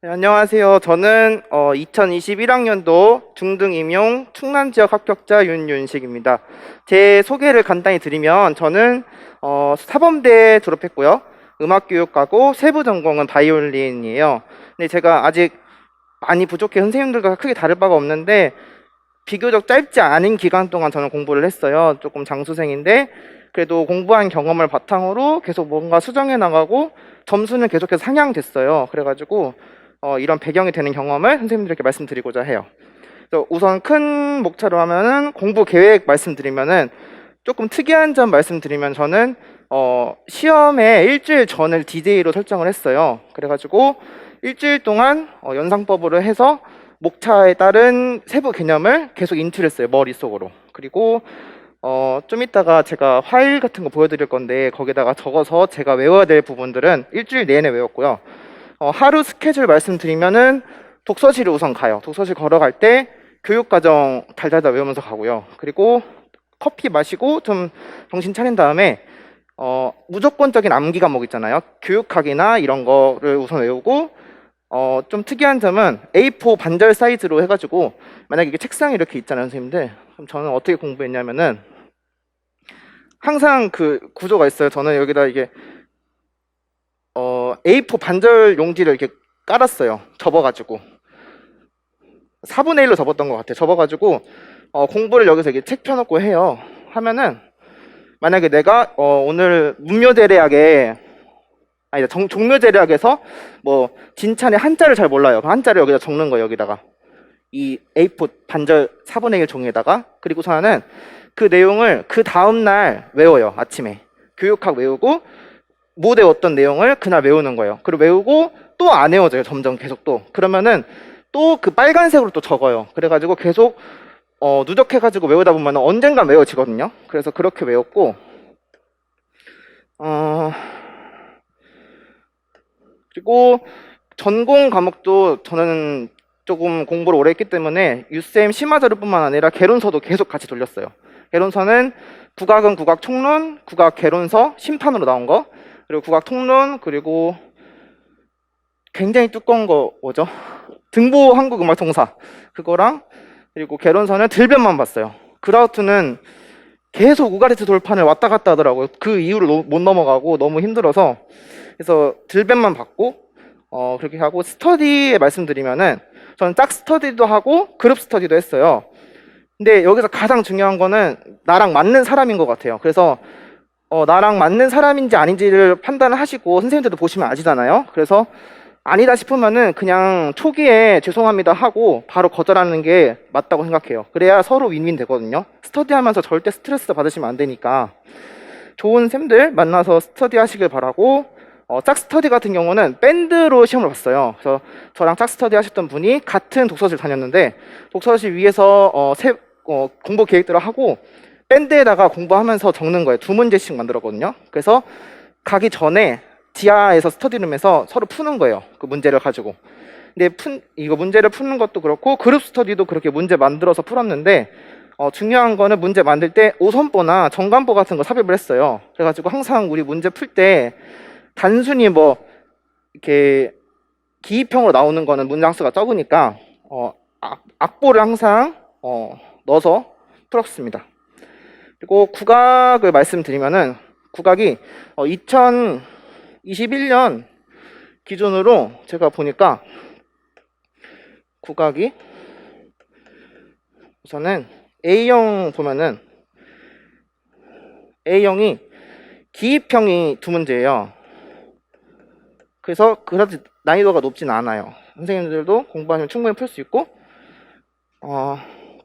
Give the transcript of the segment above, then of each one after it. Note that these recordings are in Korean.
네, 안녕하세요. 저는 어, 2021학년도 중등 임용 충남 지역 합격자 윤윤식입니다. 제 소개를 간단히 드리면 저는 어, 사범대 졸업했고요. 음악교육하고 세부 전공은 바이올린이에요. 근데 제가 아직 많이 부족해 선생님들과 크게 다를 바가 없는데 비교적 짧지 않은 기간 동안 저는 공부를 했어요. 조금 장수생인데 그래도 공부한 경험을 바탕으로 계속 뭔가 수정해 나가고 점수는 계속해서 상향됐어요. 그래가지고 어, 이런 배경이 되는 경험을 선생님들에게 말씀드리고자 해요. 그래서 우선 큰 목차로 하면은 공부 계획 말씀드리면은 조금 특이한 점 말씀드리면 저는 어, 시험에 일주일 전을 디데이로 설정을 했어요. 그래가지고 일주일 동안 어, 연상법으로 해서 목차에 따른 세부 개념을 계속 인투를 했어요. 머릿속으로. 그리고 어, 좀 이따가 제가 파일 같은 거 보여드릴 건데 거기다가 적어서 제가 외워야 될 부분들은 일주일 내내 외웠고요. 어, 하루 스케줄 말씀드리면은 독서실을 우선 가요. 독서실 걸어갈 때 교육과정 달달달 외우면서 가고요. 그리고 커피 마시고 좀 정신 차린 다음에 어, 무조건적인 암기 과목 있잖아요. 교육학이나 이런 거를 우선 외우고 어, 좀 특이한 점은 A4 반절 사이즈로 해가지고 만약에 이게 책상이 이렇게 있잖아요, 선생님들. 그럼 저는 어떻게 공부했냐면은 항상 그 구조가 있어요. 저는 여기다 이게 어, A4 반절 용지를 이렇게 깔았어요. 접어가지고. 4분의 1로 접었던 것 같아요. 접어가지고, 어, 공부를 여기서 이렇게 책 펴놓고 해요. 하면은, 만약에 내가, 어, 오늘 문묘대략에, 아니다, 정- 종묘대략에서, 뭐, 진찬의 한자를 잘 몰라요. 그 한자를 여기다 적는 거예요, 여기다가. 이 A4 반절 4분의 1 종이에다가. 그리고서는 그 내용을 그 다음날 외워요, 아침에. 교육학 외우고, 못 외웠던 내용을 그날 외우는 거예요. 그리고 외우고 또 안 외워져요. 점점 계속 또. 그러면은 또 그 빨간색으로 또 적어요. 그래가지고 계속 어, 누적해가지고 외우다 보면 언젠간 외워지거든요. 그래서 그렇게 외웠고, 어, 그리고 전공 과목도 저는 조금 공부를 오래 했기 때문에 유쌤 심화자료뿐만 아니라 개론서도 계속 같이 돌렸어요. 개론서는 국악은 국악 총론, 국악 개론서, 심판으로 나온 거, 그리고 국악 통론 그리고 굉장히 두꺼운 거 뭐죠? 등보 한국 음악 통사 그거랑 그리고 개론서는 들변만 봤어요. 그라우트는 계속 우가리트 돌판을 왔다 갔다 하더라고요. 그 이유를 노- 못 넘어가고 너무 힘들어서 그래서 들변만 받고 어 그렇게 하고 스터디에 말씀드리면은 저는 짝 스터디도 하고 그룹 스터디도 했어요. 근데 여기서 가장 중요한 거는 나랑 맞는 사람인 것 같아요. 그래서 어, 나랑 맞는 사람인지 아닌지를 판단을 하시고 선생님들도 보시면 아시잖아요. 그래서 아니다 싶으면은 그냥 초기에 죄송합니다 하고 바로 거절하는 게 맞다고 생각해요. 그래야 서로 윈윈 되거든요. 스터디하면서 절대 스트레스 받으시면 안 되니까 좋은 쌤들 만나서 스터디 하시길 바라고 어, 짝 스터디 같은 경우는 밴드로 시험을 봤어요. 그래서 저랑 짝 스터디 하셨던 분이 같은 독서실 다녔는데 독서실 위에서 어, 세, 어, 공부 계획들을 하고 밴드에다가 공부하면서 적는 거예요. 두 문제씩 만들었거든요. 그래서 가기 전에 지하에서 스터디룸에서 서로 푸는 거예요. 그 문제를 가지고. 근데 푼, 이거 문제를 푸는 것도 그렇고 그룹 스터디도 그렇게 문제 만들어서 풀었는데 어, 중요한 거는 문제 만들 때 오선보나 정관보 같은 거 삽입을 했어요. 그래가지고 항상 우리 문제 풀 때 단순히 뭐 이렇게 기입형으로 나오는 거는 문장수가 적으니까 어, 악, 악보를 항상 어, 넣어서 풀었습니다. 그리고 국악을 말씀드리면은 국악이 어, 2021년 기준으로 제가 보니까 국악이 우선은 A형 보면은 A형이 기입형이 두 문제예요. 그래서 그다지 난이도가 높진 않아요. 선생님들도 공부하면 충분히 풀 수 있고 어,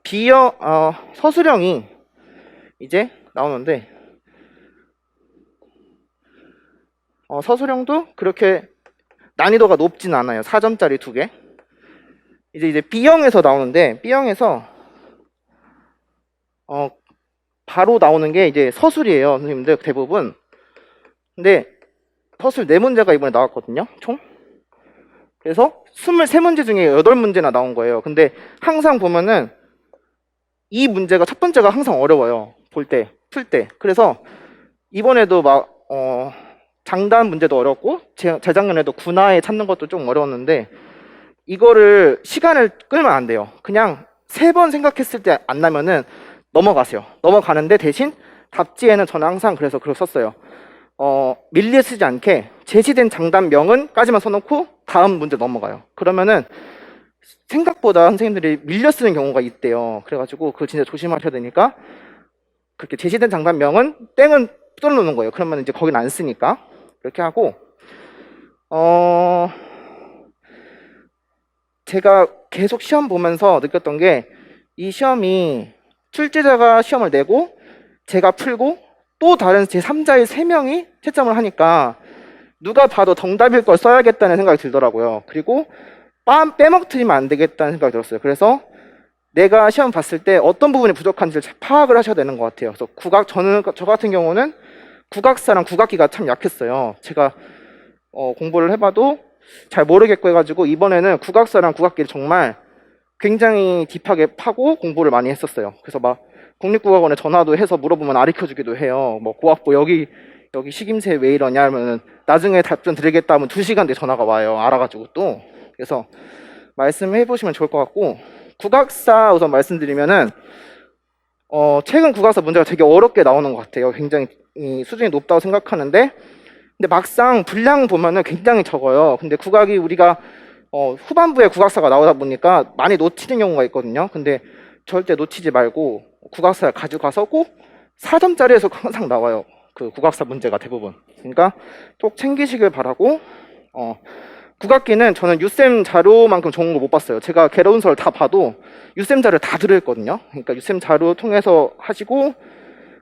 B형 어, 서술형이 이제 나오는데 어, 서술형도 그렇게 난이도가 높진 않아요. 4점짜리 두 개. 이제 이제 B형에서 나오는데 B형에서 어 바로 나오는 게 이제 서술이에요. 선생님들 대부분. 근데 서술 네 문제가 이번에 나왔거든요. 총. 그래서 23문제 중에 8문제나 나온 거예요. 근데 항상 보면은 이 문제가 첫 번째가 항상 어려워요. 볼 때, 풀 때. 그래서 이번에도 막, 어, 장단 문제도 어렵고, 재, 재작년에도 군화에 찾는 것도 좀 어려웠는데, 이거를 시간을 끌면 안 돼요. 그냥 세 번 생각했을 때 안 나면은 넘어가세요. 넘어가는데 대신 답지에는 저는 항상 그래서 그걸 썼어요. 어, 밀려 쓰지 않게 제시된 장단명은까지만 써놓고 다음 문제 넘어가요. 그러면은 생각보다 선생님들이 밀려 쓰는 경우가 있대요. 그래가지고 그거 진짜 조심하셔야 되니까 그렇게 제시된 장단명은 땡은 뚫어놓는 거예요. 그러면 이제 거긴 안 쓰니까 그렇게 하고 어 제가 계속 시험 보면서 느꼈던 게 이 시험이 출제자가 시험을 내고 제가 풀고 또 다른 제 3자의 3명이 채점을 하니까 누가 봐도 정답일 걸 써야겠다는 생각이 들더라고요. 그리고 빰 빼먹트리면 안 되겠다는 생각이 들었어요. 그래서 내가 시험 봤을 때 어떤 부분이 부족한지를 잘 파악을 하셔야 되는 것 같아요. 그래서 국악 저는 저 같은 경우는 국악사랑 국악기가 참 약했어요. 제가 어, 공부를 해봐도 잘 모르겠고 해가지고 이번에는 국악사랑 국악기를 정말 굉장히 딥하게 파고 공부를 많이 했었어요. 그래서 막 국립국악원에 전화도 해서 물어보면 가르쳐주기도 해요. 뭐 고학부 여기 여기 식임새 왜 이러냐 하면은 나중에 답변 드리겠다 하면 두 시간 뒤에 전화가 와요. 알아가지고 또 그래서 말씀해 보시면 좋을 것 같고 국악사 우선 말씀드리면은 어 최근 국악사 문제가 되게 어렵게 나오는 것 같아요. 굉장히 이 수준이 높다고 생각하는데 근데 막상 분량 보면은 굉장히 적어요. 근데 국악이 우리가 어, 후반부에 국악사가 나오다 보니까 많이 놓치는 경우가 있거든요. 근데 절대 놓치지 말고 국악사를 가져가서 꼭 4점짜리에서 항상 나와요. 그 국악사 문제가 대부분. 그러니까 꼭 챙기시길 바라고 어, 국악기는 저는 유쌤 자료만큼 좋은 거 못 봤어요. 제가 개론서를 다 봐도 유쌤 자료 다 들어있거든요. 그러니까 유쌤 자료 통해서 하시고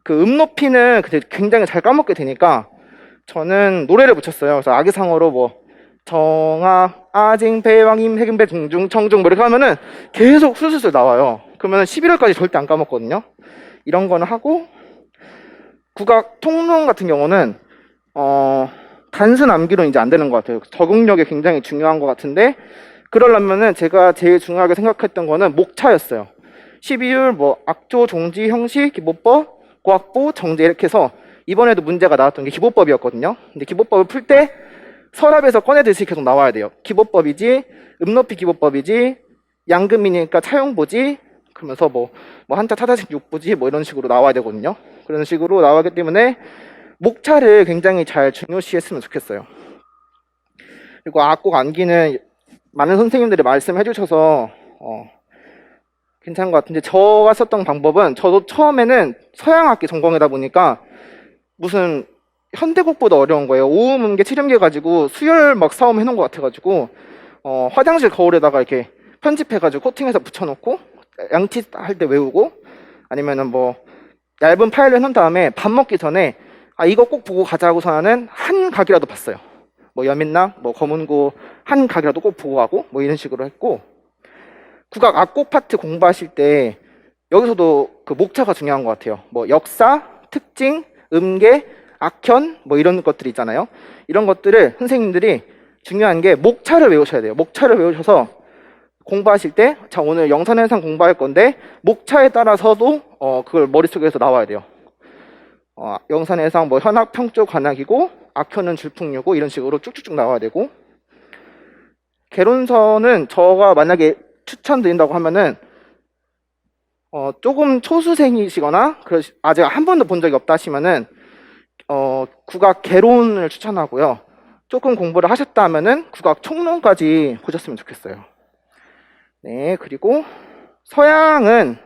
그 음높이는 굉장히 잘 까먹게 되니까 저는 노래를 붙였어요. 그래서 아기상어로 뭐 정아 아징 배왕임 해금배 중중 청중 뭐 이렇게 하면은 계속 술술술 나와요. 그러면 11월까지 절대 안 까먹거든요. 이런 거는 하고 국악 통론 같은 경우는 어 단순 암기로 이제 안 되는 것 같아요. 적응력이 굉장히 중요한 것 같은데 그러려면은 제가 제일 중요하게 생각했던 거는 목차였어요. 12율 뭐 악조 종지 형식 기보법 고학부 정제 이렇게 해서 이번에도 문제가 나왔던 게 기보법이었거든요. 근데 기보법을 풀 때 서랍에서 꺼내듯이 계속 나와야 돼요. 기보법이지 음높이 기보법이지 양금이니까 차용보지 그러면서 뭐, 뭐 한자 타다식 육보지 뭐 이런 식으로 나와야 되거든요. 그런 식으로 나가기 때문에 목차를 굉장히 잘 중요시했으면 좋겠어요. 그리고 악곡 암기는 많은 선생님들이 말씀해 주셔서 어, 괜찮은 것 같은데 저가 썼던 방법은 저도 처음에는 서양악기 전공이다 보니까 무슨 현대곡보다 어려운 거예요. 오음 음계, 칠음계 가지고 수열 막 싸움 해놓은 것 같아가지고 어, 화장실 거울에다가 이렇게 편집해가지고 코팅해서 붙여놓고 양치 할 때 외우고 아니면은 뭐 얇은 파일을 해놓은 다음에 밥 먹기 전에 아 이거 꼭 보고 가자고서는 한 각이라도 봤어요. 뭐 여민락, 뭐 검은고 한 각이라도 꼭 보고 가고 뭐 이런 식으로 했고 국악 악곡 파트 공부하실 때 여기서도 그 목차가 중요한 것 같아요. 뭐 역사, 특징, 음계, 악현 뭐 이런 것들이 있잖아요. 이런 것들을 선생님들이 중요한 게 목차를 외우셔야 돼요. 목차를 외우셔서 공부하실 때, 자 오늘 영산현상 공부할 건데 목차에 따라서도 어 그걸 머릿속에서 나와야 돼요. 어, 영산해상 뭐 현악 평조 관악이고 악현은 줄풍류고 이런 식으로 쭉쭉쭉 나와야 되고 개론서는 저가 만약에 추천드린다고 하면은 어, 조금 초수생이시거나 그러 아직 한 번도 본 적이 없다 하시면은 어, 국악 개론을 추천하고요. 조금 공부를 하셨다 하면은 국악 총론까지 보셨으면 좋겠어요. 네, 그리고 서양은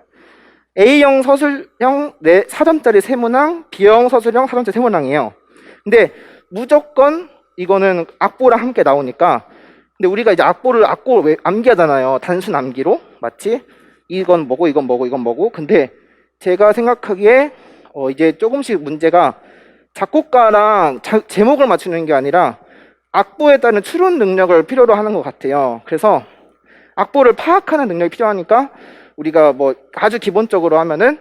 A형 서술형 네 4점짜리 세문항, B형 서술형 4점짜리 세문항이에요. 근데 무조건 이거는 악보랑 함께 나오니까 근데 우리가 이제 악보를 악보 왜 암기하잖아요. 단순 암기로 마치 이건 뭐고 이건 뭐고 이건 뭐고. 근데 제가 생각하기에 어 이제 조금씩 문제가 작곡가랑 자- 제목을 맞추는 게 아니라 악보에 따른 추론 능력을 필요로 하는 것 같아요. 그래서 악보를 파악하는 능력이 필요하니까 우리가 뭐 아주 기본적으로 하면은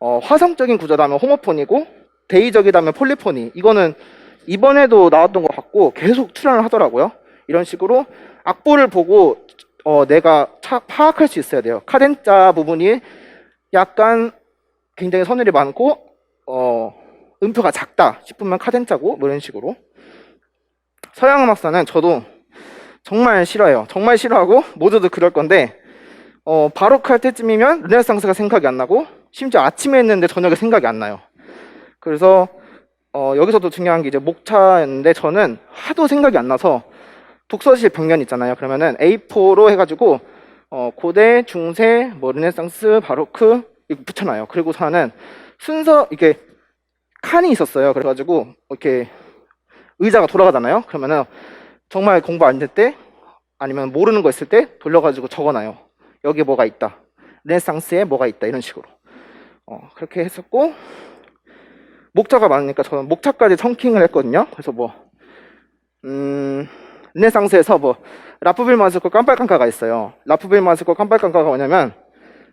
어, 화성적인 구조라면 호모폰이고 대의적이라면 폴리포니 이거는 이번에도 나왔던 것 같고 계속 출연을 하더라고요. 이런 식으로 악보를 보고 어, 내가 차- 파악할 수 있어야 돼요. 카덴자 부분이 약간 굉장히 선율이 많고 어, 음표가 작다 싶으면 카덴자고 뭐 이런 식으로 서양 음악사는 저도 정말 싫어요. 정말 싫어하고 모두도 그럴 건데 어, 바로크 할 때쯤이면 르네상스가 생각이 안 나고 심지어 아침에 했는데 저녁에 생각이 안 나요. 그래서 어, 여기서도 중요한 게 이제 목차였는데 저는 하도 생각이 안 나서 독서실 벽면 있잖아요. 그러면은 A4로 해가지고 어, 고대, 중세, 뭐 르네상스, 바로크 이거 붙여놔요. 그리고서는 순서 이게 칸이 있었어요. 그래가지고 이렇게 의자가 돌아가잖아요. 그러면은 정말 공부 안 될 때 아니면 모르는 거 있을 때 돌려가지고 적어놔요. 여기에 뭐가 있다. 르네상스에 뭐가 있다. 이런 식으로. 어, 그렇게 했었고 목차가 많으니까 저는 목차까지 청킹을 했거든요. 그래서 뭐 음, 르네상스에서 뭐 라프빌 마스코 깜빡깜까가 있어요. 라프빌 마스코 깜빡깜까가 뭐냐면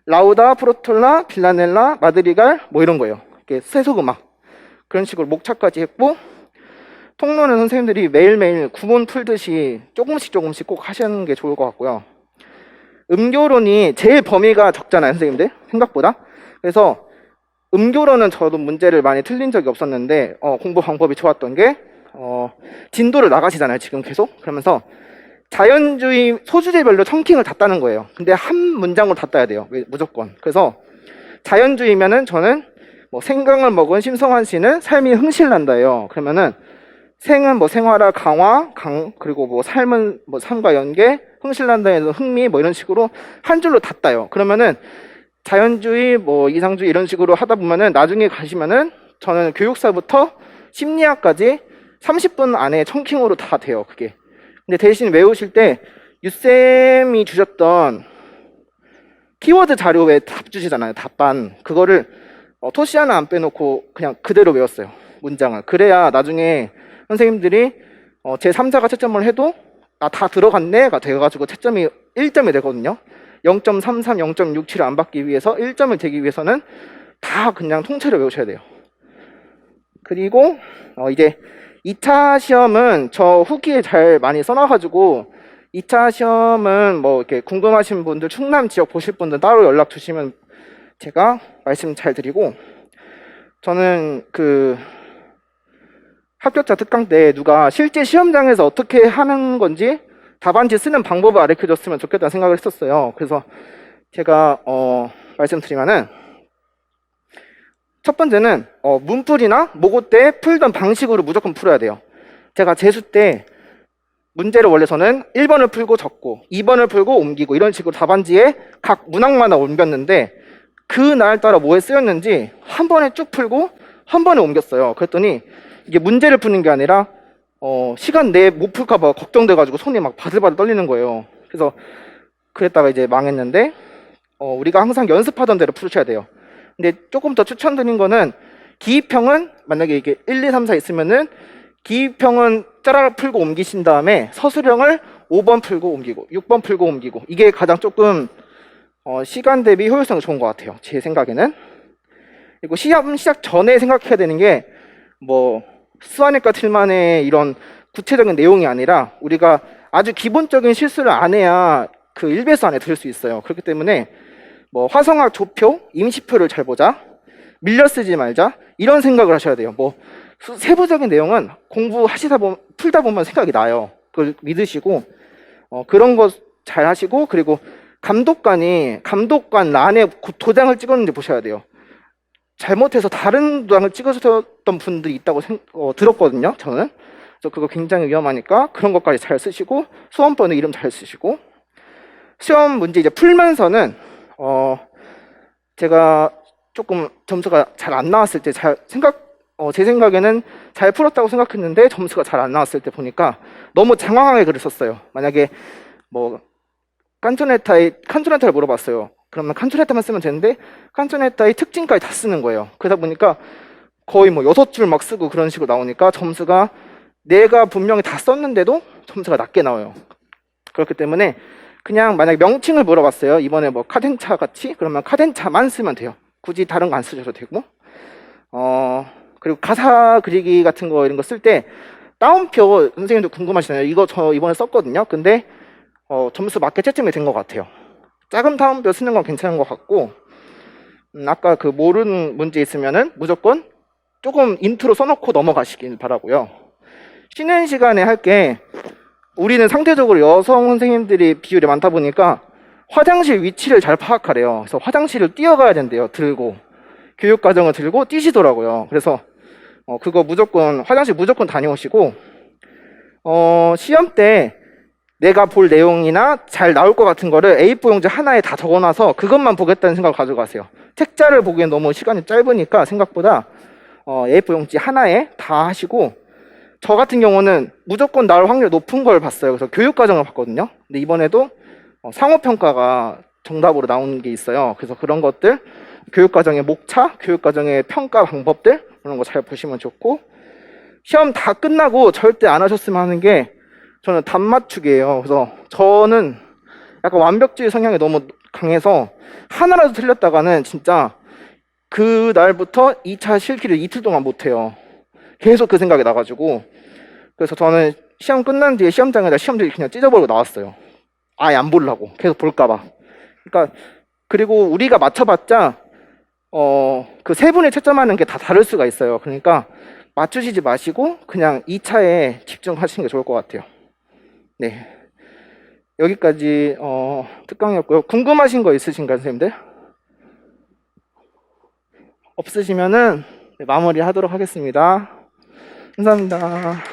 라우다, 프로톨라, 빌라넬라, 마드리갈 뭐 이런 거예요. 이렇게 세속 음악 그런 식으로 목차까지 했고 통로는 선생님들이 매일매일 구문 풀듯이 조금씩 조금씩 꼭 하시는 게 좋을 것 같고요. 음교론이 제일 범위가 적잖아요, 선생님들 생각보다. 그래서 음교론은 저도 문제를 많이 틀린 적이 없었는데 어, 공부 방법이 좋았던 게 어, 진도를 나가시잖아요, 지금 계속. 그러면서 자연주의 소주제별로 청킹을 다 따는 거예요. 근데 한 문장으로 다 따야 돼요, 왜- 무조건. 그래서 자연주의면은 저는 뭐 생강을 먹은 심성환 씨는 삶이 흥실난다예요. 그러면은 생은 뭐 생활화 강화 강 그리고 뭐 삶은 뭐 삶과 연계 흥실난다에서 흥미 뭐 이런 식으로 한 줄로 다 따요. 그러면은 자연주의 뭐 이상주의 이런 식으로 하다 보면은 나중에 가시면은 저는 교육사부터 심리학까지 30분 안에 청킹으로 다 돼요. 그게. 근데 대신 외우실 때 유쌤이 주셨던 키워드 자료 에 답 주시잖아요. 답반 그거를 어, 토시 하나 안 빼놓고 그냥 그대로 외웠어요. 문장을. 그래야 나중에 선생님들이 어, 제 3자가 채점을 해도 아, 다 들어갔네가 돼가지고 채점이 1점이 되거든요. 0.33, 0.67을 안 받기 위해서 1점을 되기 위해서는 다 그냥 통째로 외우셔야 돼요. 그리고 어, 이제 2차 시험은 저 후기에 잘 많이 써놔가지고 2차 시험은 뭐 이렇게 궁금하신 분들 충남 지역 보실 분들 따로 연락 주시면 제가 말씀 잘 드리고 저는 그 합격자 특강 때 누가 실제 시험장에서 어떻게 하는 건지 답안지 쓰는 방법을 가르쳐 줬으면 좋겠다는 생각을 했었어요. 그래서 제가 어 말씀드리면은 첫 번째는 어 문풀이나 모고 때 풀던 방식으로 무조건 풀어야 돼요. 제가 재수 때 문제를 원래 저는 1번을 풀고 적고 2번을 풀고 옮기고 이런 식으로 답안지에 각 문항마다 옮겼는데 그날 따라 뭐에 쓰였는지 한 번에 쭉 풀고 한 번에 옮겼어요. 그랬더니 이게 문제를 푸는 게 아니라 어, 시간 내에 못 풀까봐 걱정돼가지고 손이 막 바들바들 떨리는 거예요. 그래서 그랬다가 이제 망했는데 어, 우리가 항상 연습하던 대로 풀으셔야 돼요. 근데 조금 더 추천드린 거는 기입형은 만약에 이게 1, 2, 3, 4 있으면은 기입형은 짜라락 풀고 옮기신 다음에 서술형을 5번 풀고 옮기고 6번 풀고 옮기고 이게 가장 조금 어, 시간 대비 효율성이 좋은 것 같아요. 제 생각에는. 그리고 시험 시작 전에 생각해야 되는 게 뭐 수완일과 틀만의 이런 구체적인 내용이 아니라 우리가 아주 기본적인 실수를 안 해야 그 일배수 안에 들수 있어요. 그렇기 때문에 뭐 화성학 조표, 임시표를 잘 보자, 밀려 쓰지 말자 이런 생각을 하셔야 돼요. 뭐 수- 세부적인 내용은 공부하시다 보면 풀다 보면 생각이 나요. 그걸 믿으시고 어, 그런 거 잘 하시고 그리고 감독관이 감독관 고- 도장을 찍었는지 보셔야 돼요. 잘못해서 다른 도장을 찍으셨던 분들이 있다고 생- 어, 들었거든요. 저는. 그래서 그거 굉장히 위험하니까 그런 것까지 잘 쓰시고 수험번호 이름 잘 쓰시고 시험 문제 이제 풀면서는 어 제가 조금 점수가 잘 안 나왔을 때 잘 생각 어, 제 생각에는 잘 풀었다고 생각했는데 점수가 잘 안 나왔을 때 보니까 너무 장황하게 글을 썼어요. 만약에 뭐 칸토네타의 칸토네타를 물어봤어요. 그러면 칸토네타만 쓰면 되는데 칸토네타의 특징까지 다 쓰는 거예요. 그러다 보니까 거의 뭐 여섯 줄 막 쓰고 그런 식으로 나오니까 점수가 내가 분명히 다 썼는데도 점수가 낮게 나와요. 그렇기 때문에 그냥 만약 명칭을 물어봤어요. 이번에 뭐 카덴차 같이 그러면 카덴차만 쓰면 돼요. 굳이 다른 거 안 쓰셔도 되고. 어 그리고 가사 그리기 같은 거 이런 거 쓸때 따옴표 선생님도 궁금하시잖아요. 이거 저 이번에 썼거든요. 근데 어, 점수 맞게 채점이 된 것 같아요. 작은 따옴표 쓰는 건 괜찮은 것 같고 음, 아까 그 모르는 문제 있으면은 무조건 조금 인트로 써놓고 넘어가시길 바라고요. 쉬는 시간에 할 게 우리는 상대적으로 여성 선생님들이 비율이 많다 보니까 화장실 위치를 잘 파악하래요. 그래서 화장실을 뛰어가야 된대요. 들고 교육 과정을 들고 뛰시더라고요. 그래서 어, 그거 무조건 화장실 무조건 다녀오시고 어, 시험 때 내가 볼 내용이나 잘 나올 것 같은 거를 A4 용지 하나에 다 적어놔서 그것만 보겠다는 생각을 가져가세요. 책자를 보기엔 너무 시간이 짧으니까 생각보다 어, A4 용지 하나에 다 하시고 저 같은 경우는 무조건 나올 확률 높은 걸 봤어요. 그래서 교육 과정을 봤거든요. 근데 이번에도 어, 상호 평가가 정답으로 나오는 게 있어요. 그래서 그런 것들 교육 과정의 목차, 교육 과정의 평가 방법들 그런 거 잘 보시면 좋고 시험 다 끝나고 절대 안 하셨으면 하는 게 저는 답 맞추기예요. 그래서 저는 약간 완벽주의 성향이 너무 강해서 하나라도 틀렸다가는 진짜 그 날부터 2차 실기를 이틀 동안 못 해요. 계속 그 생각이 나가지고 그래서 저는 시험 끝난 뒤에 시험장에다 시험지 그냥 찢어버리고 나왔어요. 아예 안 보려고 계속 볼까봐. 그러니까 그리고 우리가 맞춰봤자 어 그 세 분이 채점하는 게 다 다를 수가 있어요. 그러니까 맞추시지 마시고 그냥 2차에 집중하시는 게 좋을 것 같아요. 네. 여기까지 어, 특강이었고요. 궁금하신 거 있으신가요, 선생님들? 없으시면은 네, 마무리 하도록 하겠습니다. 감사합니다.